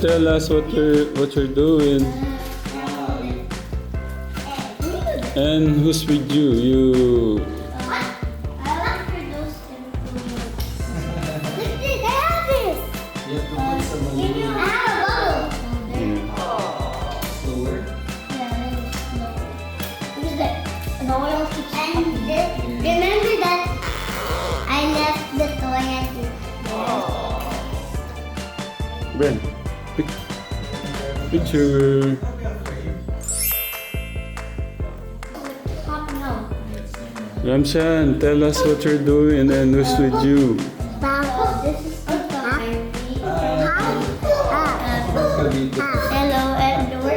tell us what you're what you're doing and who's with you. You. You have to put some balloon slower. Remember that I left the toy at Ben, pic, Papa. Ramshan, tell us what you're doing and who's with you. This is. Hello, to.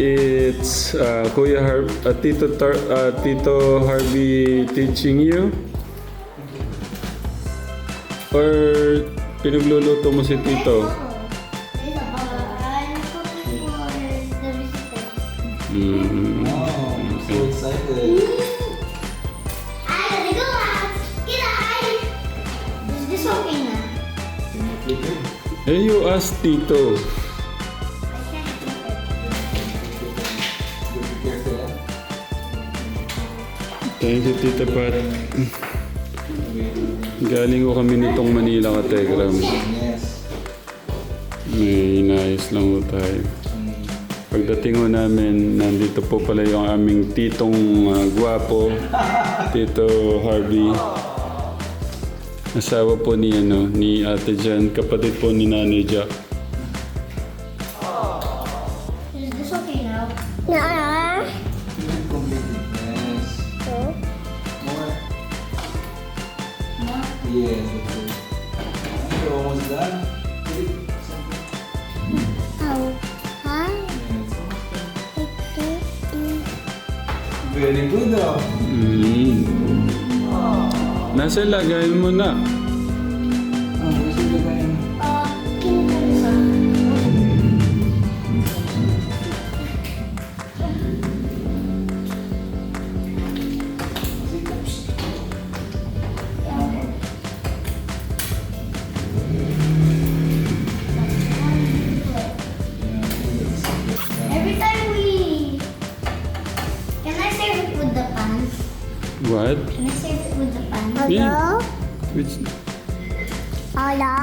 It's uh, Kuya Har uh, Tito Tar uh, Tito Harvey teaching you? Or pinagluluto mo si Tito? Uh, I'm cooking for the visitor. Mm. Wow, I'm so excited. I gotta go out. Get out. Is this okay na? Can you? Eh, ask Tito. Thank you, Tita Pat. Galing ko kami nitong Manila ka Telegram. May inayos lang ko tayo. Pagdating ko namin, nandito po pala yung aming titong uh, gwapo, Tito Harvey. Asawa po ni, ano, ni Ate Jan, kapatid po ni Nanay Jack. Yes, it. You're almost done. Oh. Hi. Very good, ah. Mm. Nasa lagayin mo na.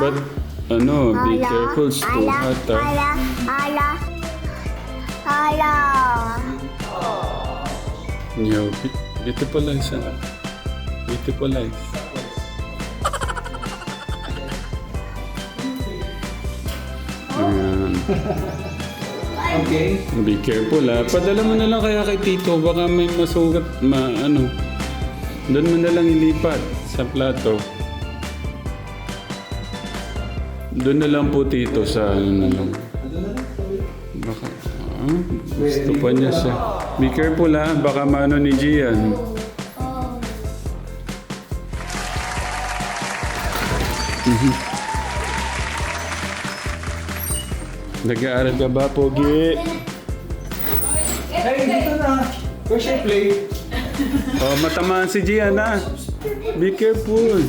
But, ano, be careful, it's too hot, ah. Hello? Hello? Yo, bi- beautiful eyes, ah. Beautiful eyes. Ayan. Okay. Be careful ha. Padala mo na lang kaya kay Tito. Baka may masugat, ma, ano. Doon mo na lang ilipat sa plato. Doon na lang po Tito sa ano na lang. Baka, ah, gusto pa niya siya. Be careful ha. Baka maano ni Gian. Oh. Nag-aaral ka ba, Pogi? Hey, dito na. Where's your plate? Oh, matamaan si Gian ha. Be careful.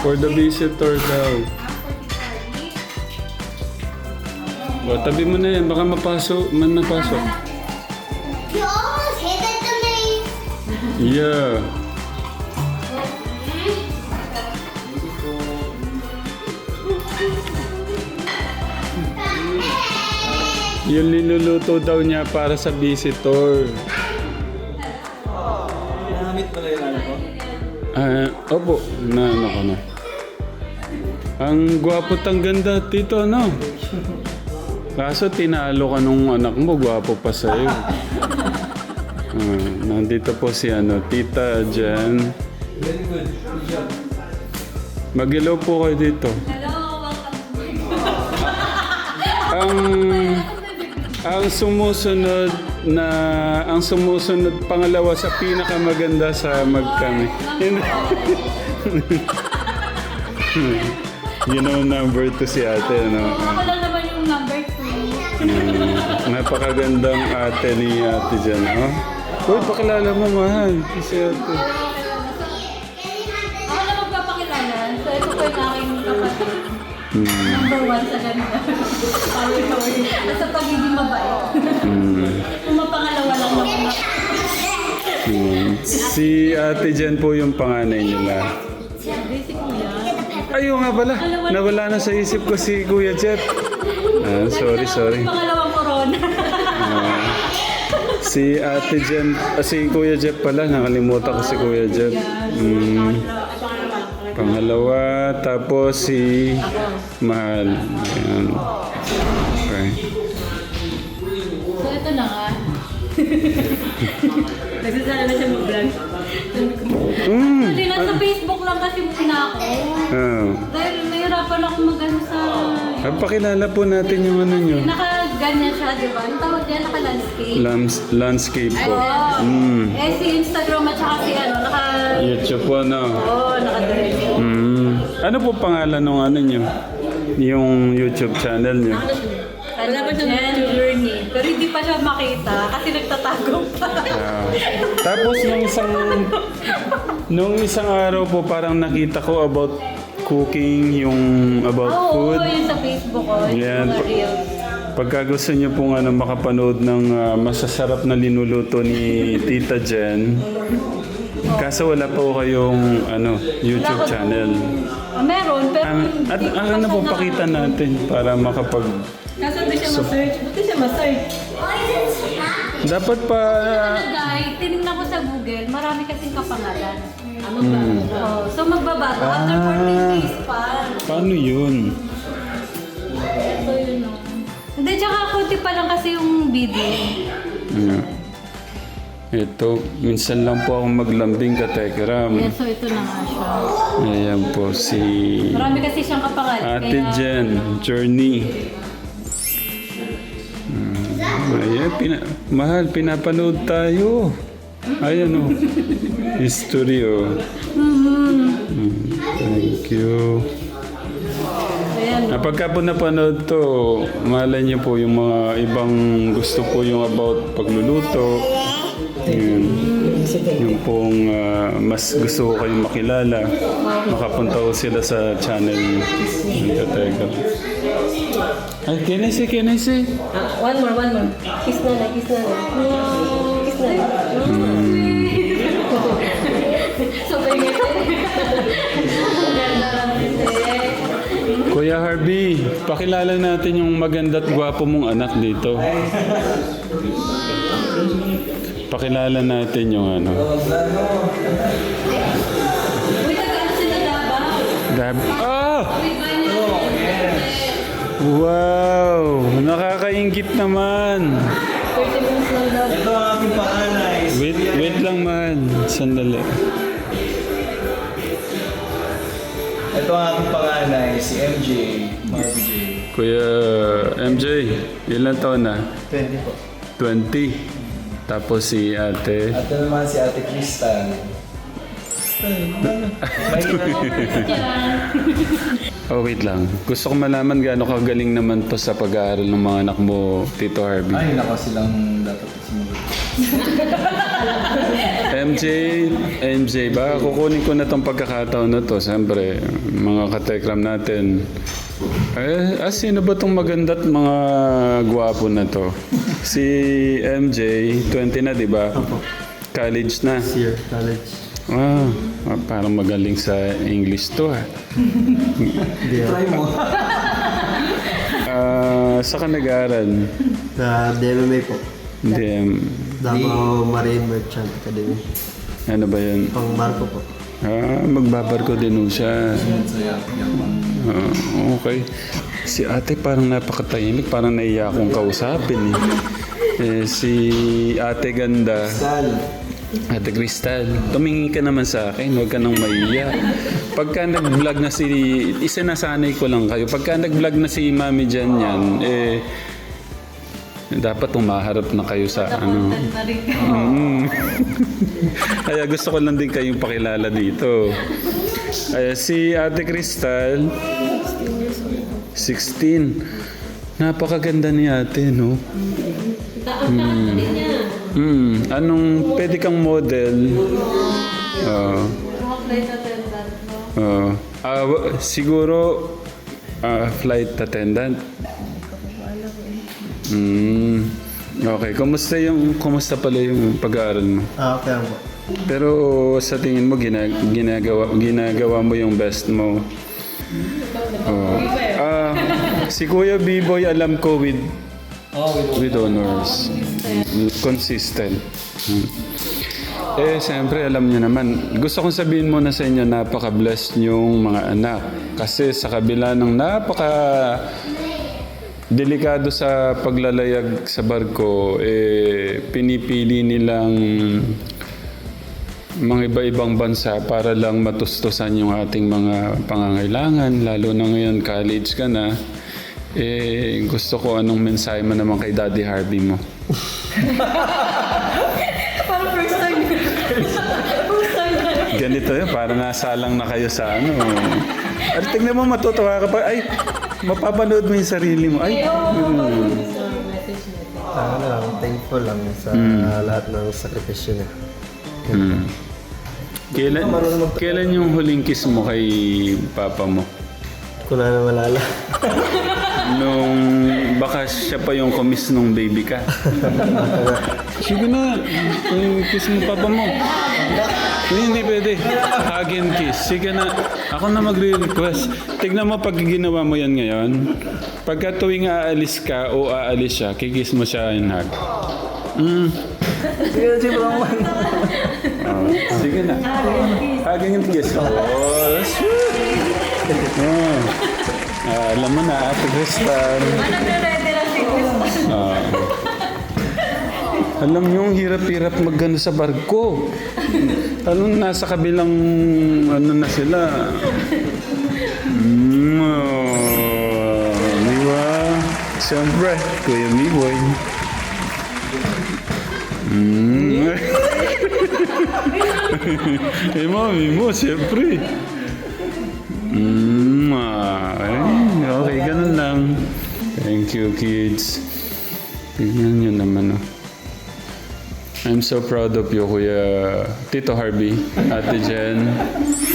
For the visitor daw. O, tabi mo na yan. Baka mapasok. Man napasok. You almost hit it to me. Yeah. Yung niluluto daw niya para sa visitor. Nahamit pala yung ano ko. Ah, opo. Na, ano ko na. Ang gwapo ang ganda, tito, no? Kaso tinalo ka nung anak mo, gwapo pa sa'yo. Ah, nandito po si ano, Tita job. Mag-hello po kayo dito. ang ang sumusunod na ang sumusunod pangalawa sa pinakamaganda sa magkami. you know number two si ate, no? Ako lang naman yung number 2. Mm, napakagandang ate ni ate dyan, no? Uy, pakilala mo, mahal. Si ate. Ako na magpapakilala. So, ito po yung aking kapatid. Hmm. Number one sa ganda. At sa pagiging mabait. Hmm. Kung mapangalawa lang. Hmm. Si ate Jen po yung panganay nila. Ayun nga pala. Nawala na sa isip ko si Kuya Jet. Ah, sorry, sorry. Pangalawang corona. Ah, si Ate Jen, ah, si Kuya Jeff pala, nakalimutan ko si Kuya Jeff. Mm, pangalawa, tapos si Mahal. Ayan. Okay. So, ito na nga. Nagsasala na siya mag-vlog. Mm. Actually, nasa Facebook lang kasi muna ako. Ah. Dahil nahirapan ako mag-ano sa... Ah, pakilala po natin yung ano nyo. Naka-ganyan siya, di ba? Ang tawag yan, naka-landscape. Lams, landscape po. Oo. Mm. Eh, si Instagram at saka si ano, naka... YouTube po, no? Oo, naka-direct. Mm. Ano po pangalan ng ano nyo? Yung YouTube channel nyo? Alam mo siya journey. Pero hindi pa siya makita kasi nagtatago pa. Ah. Tapos nung isang nung isang araw po parang nakita ko about cooking, yung about Oo, food. yun sa Facebook ko. Yung Yan. mga reels. Pagka gusto niyo pong ano, makapanood ng ah, masasarap na linuluto ni Tita Jen, kaso wala po kayong ano, YouTube channel. Ah, meron, pero Ang, hindi at ko pa ano siya po na- pakita natin para makapag... Kaso hindi siya ma-search. Buti siya ma-search. Dapat pa... Guys, tinignan ko sa Google, marami kasing kapangalan. Ano ba? Hmm. Oh, so magbabago. After Ah. 14 days pa. Paano yun? Ito yun oh. Hindi, tsaka konti pa lang kasi yung video. Ano? Ito, minsan lang po ako maglambing ka, Tekram. Yan, so ito na nga siya. Ayan po si Marami kasi siyang kapangalan. Ate Jen, Journey. Ayan, pina- mahal, pinapanood tayo. Ayan o. History o. Mm, thank you. Ayan. Ah, pagka po napanood to, malay niyo po yung mga ibang gusto po yung about pagluluto. Yun. Yung pong ah, mas gusto ko kayong makilala, makapunta ko sila sa channel. Yung Kateka. Ay, kinesi, kinesi. Ah, one more, one more. Kiss na na, kiss na na. Kiss na na. So, pwede. Maganda lang kasi. Kuya Harvey, pakilala natin yung maganda at gwapo mong anak dito. Pakilala natin yung ano. Dab ah! Wow! Nakakaingit naman. 30 minutes lang daw. Ito ang aking panganay. Wait, wait lang man. Sandali. Ito ang aking panganay, si MJ, Marvin J. Kuya MJ, ilan taon na? 20 po. 20. Tapos si ate. At ito naman si Ate Crystal. May Oh, wait lang. Gusto ko malaman gaano kagaling naman to sa pag-aaral ng mga anak mo, Tito Harvey. Ay, nako silang dapat sumunod. MJ, MJ ba? Kukunin ko na tong pagkakataon na to. Siyempre, mga katekram natin. Eh, ah, sino ba tong maganda't mga gwapo na to? Si MJ, 20 na, di ba? College na. Year, college. Ah, ah, parang magaling sa English to ha. Try mo. Ah, sa ka nag-aaral? Sa DMMA po. DM. Davao Marine Merchant Academy. Ano ba yan? Pang barko po. Ah, magbabarko din ho siya. Ah, okay. Si ate parang napakatahimik, parang naiya akong kausapin eh. eh si ate ganda, Sal. Ate Crystal, tumingin ka naman sa akin, huwag ka nang maiya. Pagka nag-vlog na si, isa nasanay ko lang kayo, pagka nag-vlog na si mami dyan yan, eh, dapat umaharap na kayo sa ano. Content na rin kayo. Mm. Kaya gusto ko lang din kayong pakilala dito. Ay, si Ate Crystal, 16. Napakaganda ni ate, no? Niya. Hmm, anong pwede kang model? Oo. Flight attendant, no? Oo. Ah, wa- siguro ah, flight attendant. Hmm. Okay, kumusta yung kumusta pala yung pag-aaral mo? Ah, okay lang po. Pero sa tingin mo gina, ginagawa ginagawa mo yung best mo. Oh. Ah, si Kuya B-boy alam ko with Oh, with honors. Consistent. Hmm. Eh, siyempre, alam niyo naman, gusto kong sabihin muna sa inyo, napaka-blessed niyong mga anak. Kasi sa kabila ng napaka delikado sa paglalayag sa barko, eh, pinipili nilang mga iba-ibang bansa para lang matustusan yung ating mga pangangailangan, lalo na ngayon college ka na. Eh, gusto ko anong mensahe mo naman kay Daddy Harvey mo. Parang first time. first time na. Ganito yun, para nasalang na kayo sa ano. At tingnan mo, matutuwa ka pa. Ay, mapapanood mo yung sarili mo. Ay, mm. Ano lang, thankful lang sa lahat ng sakripisyo niya. Mm. Kailan, kailan yung huling kiss mo kay papa mo? Kung na na malala. Nung baka siya pa yung kumis nung baby ka. Sige na, yung kiss mo papa mo. Hindi, hindi pwede. Hug and kiss. Sige na. Ako na magre-request. Tignan mo pag ginawa mo yan ngayon. Pagka tuwing aalis ka o aalis siya, kikis mo siya and hug. Mm. Sige, sige lang sige na. Hug and kiss. Oh, sweet. Oh. Ah, alam mo na, Ate. Ano nagre-ready Chris? Ah. alam niyo, ang hirap-hirap magano sa barko. Alam, nasa kabilang ano na sila. Mm, oh, di ba? Siyempre, Kuya Miboy. Mm. eh, mami mo, siyempre. You, kids. Tignan nyo naman, oh. I'm so proud of you, Kuya Tito Harvey, Ate Jen,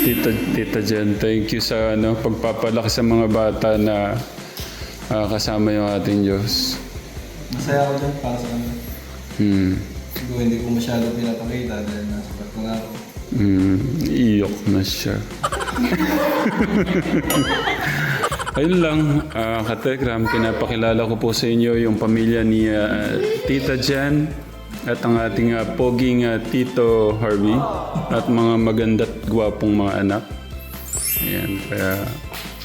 Tita, Tita Jen. Thank you sa ano, pagpapalaki sa mga bata na ah, kasama yung ating Diyos. Masaya ako dyan para sa kanila. Hmm. Siguro hindi ko masyado pinapakita dahil nasa barko nga ako. Hmm. Iyok na siya. Ayun lang, uh, Katekram, pinapakilala ko po sa inyo yung pamilya ni ah, Tita Jan at ang ating ah, poging ah, Tito Harvey at mga maganda't gwapong mga anak. Ayan, kaya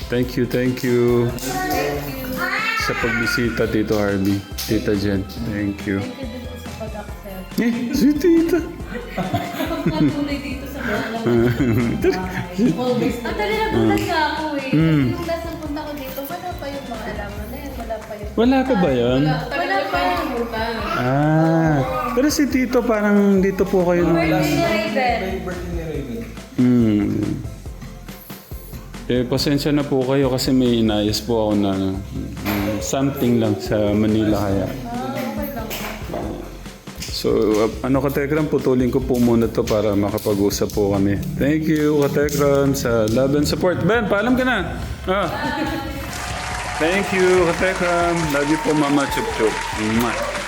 thank you, thank you sa pagbisita Tito Harvey, Tita Jen. Thank you. Thank you din po sa pag-accept. Eh, si Tita. Pagpatuloy dito sa mga Always. Actually, nagulat nga ako eh. Mm. Wala pa ba yun? Wala pa. Ah, pero si Tito parang dito po kayo nung Birthday last. Hmm. Eh, pasensya na po kayo kasi may inayos po ako na mm, something lang sa Manila kaya. So, uh, ano Katekram, putulin ko po muna to para makapag-usap po kami. Thank you, Katekram, sa love and support. Ben, paalam ka na. Ah. Thank you, Katekram. Love you po, Mama Chup Chup.